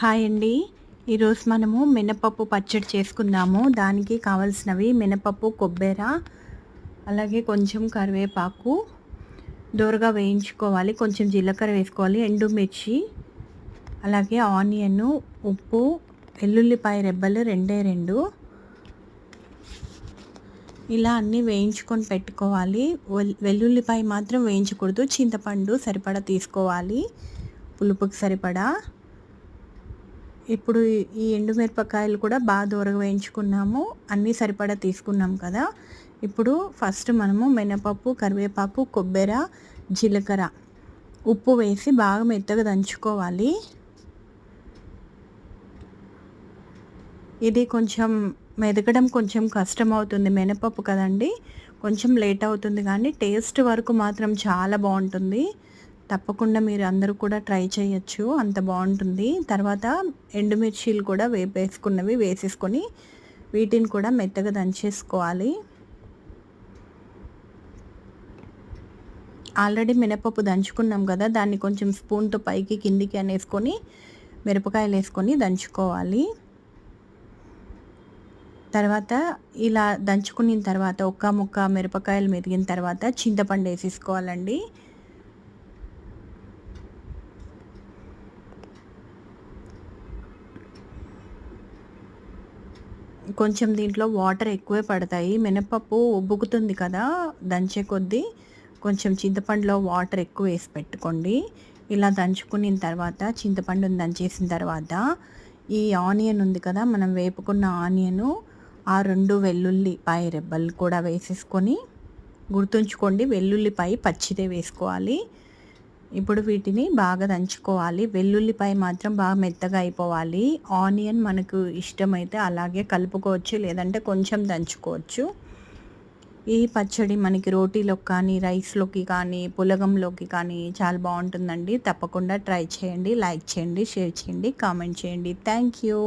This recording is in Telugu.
హాయ్ అండి. ఈరోజు మనము మినపప్పు పచ్చడి చేసుకుందాము. దానికి కావలసినవి మినపప్పు కొబ్బెర అలాగే కొంచెం కరివేపాకు. దూరగా వేయించుకోవాలి. కొంచెం జీలకర్ర వేసుకోవాలి. ఎండుమిర్చి అలాగే ఆనియన్ ఉప్పు వెల్లుల్లిపాయ రెబ్బలు రెండే రెండు. ఇలా అన్నీ వేయించుకొని పెట్టుకోవాలి. వెల్లుల్లిపాయ మాత్రం వేయించకూడదు. చింతపండు సరిపడా తీసుకోవాలి. పులుపుకి సరిపడా. ఇప్పుడు ఈ ఎండుమిరపకాయలు కూడా బాగా దూరగా వేయించుకున్నాము. అన్నీ సరిపడా తీసుకున్నాం కదా. ఇప్పుడు ఫస్ట్ మనము మినపప్పు కరివేపాకు కొబ్బరి జీలకర్ర ఉప్పు వేసి బాగా మెత్తగా దంచుకోవాలి. ఇది కొంచెం మెదగడం కొంచెం కష్టం అవుతుంది. మినపప్పు కదండి కొంచెం లేట్ అవుతుంది కానీ టేస్ట్ వరకు మాత్రం చాలా బాగుంటుంది. తప్పకుండా మీరు అందరూ కూడా ట్రై చేయొచ్చు. అంత బాగుంటుంది. తర్వాత ఎండుమిర్చీలు కూడా వేపేసుకున్నవి వేసేసుకొని వీటిని కూడా మెత్తగా దంచేసుకోవాలి. ఆల్రెడీ మినపప్పు దంచుకున్నాం కదా దాన్ని కొంచెం స్పూన్తో పైకి కిందికి అనేసుకొని మిరపకాయలు వేసుకొని దంచుకోవాలి. తర్వాత ఇలా దంచుకున్న తర్వాత ఒక్క ముక్క మిరపకాయలు మెరిగిన తర్వాత చింతపండు వేసేసుకోవాలండి. కొంచెం దీంట్లో వాటర్ ఎక్కువే పడతాయి. మినపప్పు ఉబ్బుకుతుంది కదా దంచే కొద్దీ కొంచెం చింతపండులో వాటర్ ఎక్కువ వేసి పెట్టుకోండి. ఇలా దంచుకున్న తర్వాత చింతపండుని దంచేసిన తర్వాత ఈ ఆనియన్ ఉంది కదా మనం వేపుకున్న ఆనియను ఆ రెండు వెల్లుల్లిపాయ రెబ్బలు కూడా వేసేసుకొని గుర్తుంచుకోండి వెల్లుల్లిపాయ పచ్చిదే వేసుకోవాలి. ఇప్పుడు వీటిని బాగా దంచుకోవాలి. వెల్లుల్లిపై మాత్రం బాగా మెత్తగా అయిపోవాలి. ఆనియన్ మనకు ఇష్టమైతే అలాగే కలుపుకోవచ్చు లేదంటే కొంచెం దంచుకోవచ్చు. ఈ పచ్చడి మనకి రోటీలోకి కానీ రైస్లోకి కానీ పులగంలోకి కానీ చాలా బాగుంటుందండి. తప్పకుండా ట్రై చేయండి లైక్ చేయండి షేర్ చేయండి కామెంట్ చేయండి. Thank you.